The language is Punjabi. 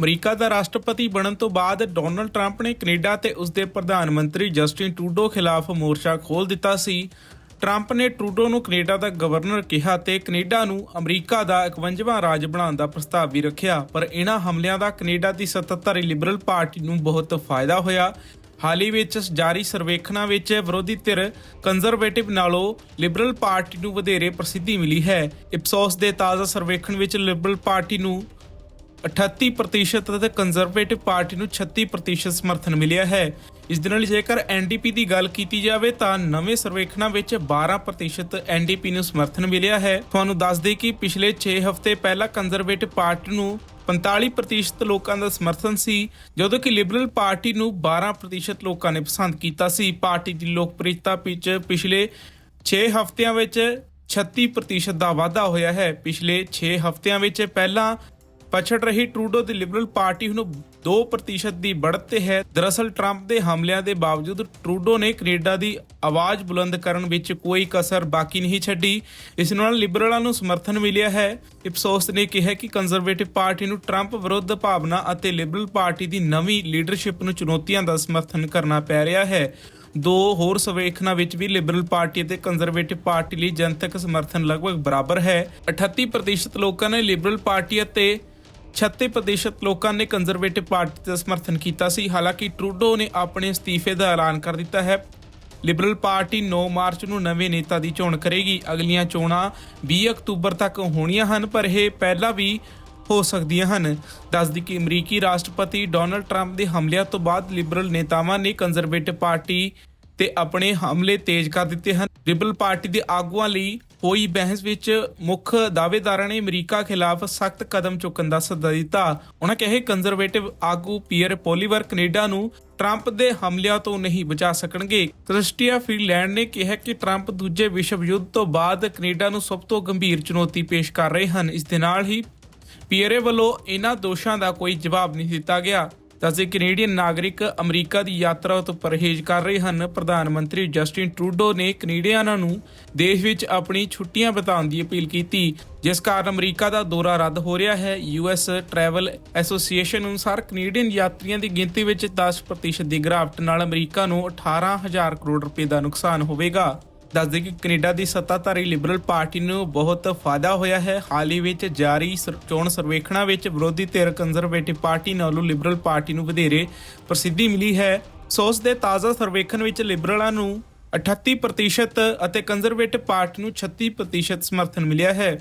ਅਮਰੀਕਾ ਦਾ ਰਾਸ਼ਟਰਪਤੀ ਬਣਨ ਤੋਂ ਬਾਅਦ ਡੋਨਲਡ ਟਰੰਪ ਨੇ ਕੈਨੇਡਾ ਤੇ ਉਸ ਦੇ ਪ੍ਰਧਾਨ ਮੰਤਰੀ ਜਸਟਿਨ ਟਰੂਡੋ ਖਿਲਾਫ ਮੋਰਚਾ ਖੋਲ ਦਿੱਤਾ ਸੀ। ਟਰੰਪ ਨੇ ਟਰੂਡੋ ਨੂੰ ਕੈਨੇਡਾ ਦਾ ਗਵਰਨਰ ਕਿਹਾ ਤੇ ਕੈਨੇਡਾ ਨੂੰ ਅਮਰੀਕਾ ਦਾ 51ਵਾਂ ਰਾਜ ਬਣਾਉਣ ਦਾ ਪ੍ਰਸਤਾਵ ਵੀ ਰੱਖਿਆ। ਪਰ ਇਹਨਾਂ ਹਮਲਿਆਂ ਦਾ ਕੈਨੇਡਾ ਦੀ ਸੱਤਾਧਾਰੀ ਲਿਬਰਲ ਪਾਰਟੀ ਨੂੰ ਬਹੁਤ ਫਾਇਦਾ ਹੋਇਆ। ਹਾਲ ਹੀ ਵਿੱਚ ਜਾਰੀ ਸਰਵੇਖਣਾਂ ਵਿੱਚ ਵਿਰੋਧੀ ਧਿਰ ਕੰਜ਼ਰਵੇਟਿਵ ਨਾਲੋਂ ਲਿਬਰਲ ਪਾਰਟੀ ਨੂੰ ਵਧੇਰੇ ਪ੍ਰਸਿੱਧੀ ਮਿਲੀ ਹੈ। ਇਪਸੋਸ ਦੇ ਤਾਜ਼ਾ ਸਰਵੇਖਣ ਵਿੱਚ ਲਿਬਰਲ ਪਾਰਟੀ ਨੂੰ 38% ਅਤੇ ਕੰਜ਼ਰਵੇਟਿਵ ਪਾਰਟੀ ਨੂੰ 36% ਸਮਰਥਨ ਮਿਲਿਆ ਹੈ। ਇਸ ਦੇ ਨਾਲ ਜੇਕਰ ਐਨਡੀਪੀ ਦੀ ਗੱਲ ਕੀਤੀ ਜਾਵੇ ਤਾਂ ਨਵੇਂ ਸਰਵੇਖਣਾਂ ਵਿੱਚ 12% ਐਨਡੀਪੀ ਨੂੰ ਸਮਰਥਨ ਮਿਲਿਆ ਹੈ। ਤੁਹਾਨੂੰ ਦੱਸ ਦੇਈਏ ਕਿ ਪਿਛਲੇ 6 ਹਫ਼ਤੇ ਪਹਿਲਾਂ ਕੰਜ਼ਰਵੇਟਿਵ ਪਾਰਟੀ ਨੂੰ 45% ਲੋਕਾਂ ਦਾ ਸਮਰਥਨ ਸੀ, ਜਦੋਂ ਕਿ ਲਿਬਰਲ ਪਾਰਟੀ ਨੂੰ 12% ਲੋਕਾਂ ਨੇ ਪਸੰਦ ਕੀਤਾ ਸੀ। ਪਾਰਟੀ ਦੀ ਲੋਕਪ੍ਰਿਯਤਾ ਵਿੱਚ ਪਿਛਲੇ 6 ਹਫ਼ਤਿਆਂ ਵਿੱਚ 36% ਦਾ ਵਾਧਾ ਹੋਇਆ ਹੈ। ਪਿਛਲੇ 6 ਹਫ਼ਤਿਆਂ ਵਿੱਚ ਪਹਿਲਾਂ ਪਛੜ ਰਹੀ ਟਰੂਡੋ ਦੀ ਲਿਬਰਲ ਪਾਰਟੀ ਨੂੰ 2% ਦੀ ਬੜਤ ਤੇ ਹੈ। ਦਰਅਸਲ, ਟਰੰਪ ਦੇ ਹਮਲਿਆਂ ਦੇ ਬਾਵਜੂਦ ਟਰੂਡੋ ਨੇ ਕੈਨੇਡਾ ਦੀ ਆਵਾਜ਼ ਬੁਲੰਦ ਕਰਨ ਵਿੱਚ ਕੋਈ ਕਸਰ ਬਾਕੀ ਨਹੀਂ ਛੱਡੀ। ਇਸ ਨਾਲ ਲਿਬਰਲਾਂ ਨੂੰ ਸਮਰਥਨ ਮਿਲਿਆ ਹੈ। ਇਪਸੋਸ ਨੇ ਕਿਹਾ ਕਿ ਕੰਜ਼ਰਵੇਟਿਵ ਪਾਰਟੀ ਨੂੰ ਟਰੰਪ ਵਿਰੁੱਧ ਭਾਵਨਾ ਅਤੇ ਲਿਬਰਲ ਪਾਰਟੀ ਦੀ ਨਵੀਂ ਲੀਡਰਸ਼ਿਪ ਨੂੰ ਚੁਣੌਤੀਆਂ ਦਾ ਸਮਰਥਨ ਕਰਨਾ ਪੈ ਰਿਹਾ ਹੈ। ਦੋ ਹੋਰ ਸਵੇਖਣਾ ਵਿੱਚ ਵੀ ਲਿਬਰਲ ਪਾਰਟੀ ਅਤੇ ਕੰਜ਼ਰਵੇਟਿਵ ਪਾਰਟੀ ਲਈ ਜਨਤਕ ਸਮਰਥਨ ਲਗਭਗ ਬਰਾਬਰ ਹੈ। 38% ਲੋਕਾਂ ਨੇ ਲਿਬਰਲ ਪਾਰਟੀ ਅਤੇ 36% ਲੋਕਾਂ ਨੇ ਕੰਜ਼ਰਵੇਟਿਵ ਪਾਰਟੀ ਦਾ ਸਮਰਥਨ ਕੀਤਾ ਸੀ। ਹਾਲਾਂਕਿ ਟਰੂਡੋ ਨੇ ਆਪਣੇ ਅਸਤੀਫੇ ਦਾ ਐਲਾਨ ਕਰ ਦਿੱਤਾ ਹੈ। ਲਿਬਰਲ ਪਾਰਟੀ 9 ਮਾਰਚ ਨੂੰ ਨਵੇਂ ਨੇਤਾ ਦੀ ਚੋਣ ਕਰੇਗੀ। ਅਗਲੀਆਂ ਚੋਣਾਂ 20 ਅਕਤੂਬਰ ਤੱਕ ਹੋਣੀਆਂ ਹਨ, ਪਰ ਇਹ ਪਹਿਲਾਂ ਵੀ ਹੋ ਸਕਦੀਆਂ ਹਨ। ਦੱਸਦੀ ਕਿ ਅਮਰੀਕੀ ਰਾਸ਼ਟਰਪਤੀ ਡੋਨਲਡ ਟਰੰਪ ਦੇ ਹਮਲਿਆਂ ਤੋਂ ਬਾਅਦ ਲਿਬਰਲ ਨੇਤਾਵਾਂ ਨੇ ਕੰਜ਼ਰਵੇਟਿਵ ਪਾਰਟੀ ਤੇ ਆਪਣੇ ਹਮਲੇ ਤੇਜ਼ ਕਰ ਦਿੱਤੇ ਹਨ। ਲਿਬਰਲ ਪਾਰਟੀ ਦੇ ਆਗੂਆਂ ਲਈ ਹੋਈ ਬਹਿਸ ਵਿੱਚ ਮੁੱਖ ਦਾਅਵੇਦਾਰਾਂ ਨੇ ਅਮਰੀਕਾ ਖਿਲਾਫ ਸਖਤ ਕਦਮ ਚੁੱਕਣ ਦਾ ਸੱਦਾ ਦਿੱਤਾ। ਉਹਨਾਂ ਕਹੇ, ਕੰਜ਼ਰਵੇਟਿਵ ਆਗੂ ਪੀਅਰ ਪੋਲੀਵਰ ਕੈਨੇਡਾ ਨੂੰ ਟਰੰਪ ਦੇ ਹਮਲਿਆਂ ਤੋਂ ਨਹੀਂ ਬਚਾ ਸਕਣਗੇ। ਕ੍ਰਿਸਟੀਆ ਫੀਲੈਂਡ ਨੇ ਕਿਹਾ ਕਿ ਟਰੰਪ ਦੂਜੇ ਵਿਸ਼ਵ ਯੁੱਧ ਤੋਂ ਬਾਅਦ ਕੈਨੇਡਾ ਨੂੰ ਸਭ ਤੋਂ ਗੰਭੀਰ ਚੁਣੌਤੀ ਪੇਸ਼ ਕਰ ਰਹੇ ਹਨ। ਇਸ ਦੇ ਨਾਲ ਹੀ ਪੀਅਰੇ ਵੱਲੋਂ ਇਹਨਾਂ ਦੋਸ਼ਾਂ ਦਾ ਕੋਈ ਜਵਾਬ ਨਹੀਂ ਦਿੱਤਾ ਗਿਆ। ਦੱਸਦੇ ਕੈਨੇਡੀਅਨ ਨਾਗਰਿਕ ਅਮਰੀਕਾ ਦੀ ਯਾਤਰਾ ਤੋਂ ਪਰਹੇਜ਼ ਕਰ ਰਹੇ ਹਨ। ਪ੍ਰਧਾਨ ਮੰਤਰੀ ਜਸਟਿਨ ਟਰੂਡੋ ਨੇ ਕੈਨੇਡੀਅਨਾਂ ਨੂੰ ਦੇਸ਼ ਵਿੱਚ ਆਪਣੀ ਛੁੱਟੀਆਂ ਬਿਤਾਉਣ ਦੀ ਅਪੀਲ ਕੀਤੀ, ਜਿਸ ਕਾਰਨ ਅਮਰੀਕਾ ਦਾ ਦੌਰਾ ਰੱਦ ਹੋ ਰਿਹਾ ਹੈ। ਯੂਐਸ ਟਰੈਵਲ ਐਸੋਸੀਏਸ਼ਨ ਅਨੁਸਾਰ ਕੈਨੇਡੀਅਨ ਯਾਤਰੀਆਂ ਦੀ ਗਿਣਤੀ ਵਿੱਚ 10% ਦੀ ਗਿਰਾਵਟ ਨਾਲ ਅਮਰੀਕਾ ਨੂੰ 18000 ਕਰੋੜ ਰੁਪਏ ਦਾ ਨੁਕਸਾਨ ਹੋਵੇਗਾ। ਦੱਸਦੇ ਕਿ ਕੈਨੇਡਾ ਦੀ ਸੱਤਾਧਾਰੀ ਲਿਬਰਲ ਪਾਰਟੀ ਨੂੰ ਬਹੁਤ ਫਾਇਦਾ ਹੋਇਆ ਹੈ। ਹਾਲ ਹੀ ਵਿੱਚ ਜਾਰੀ ਸਰ- ਚੋਣ ਸਰਵੇਖਣਾਂ ਵਿੱਚ ਵਿਰੋਧੀ ਧਿਰ ਕੰਜ਼ਰਵੇਟਿਵ ਪਾਰਟੀ ਨਾਲੋਂ ਲਿਬਰਲ ਪਾਰਟੀ ਨੂੰ ਵਧੇਰੇ ਪ੍ਰਸਿੱਧੀ ਮਿਲੀ ਹੈ। ਸੋਸ ਦੇ ਤਾਜ਼ਾ ਸਰਵੇਖਣ ਵਿੱਚ ਲਿਬਰਲਾਂ ਨੂੰ 38% ਅਤੇ ਕੰਜ਼ਰਵੇਟਿਵ ਪਾਰਟੀ ਨੂੰ 36% ਸਮਰਥਨ ਮਿਲਿਆ ਹੈ।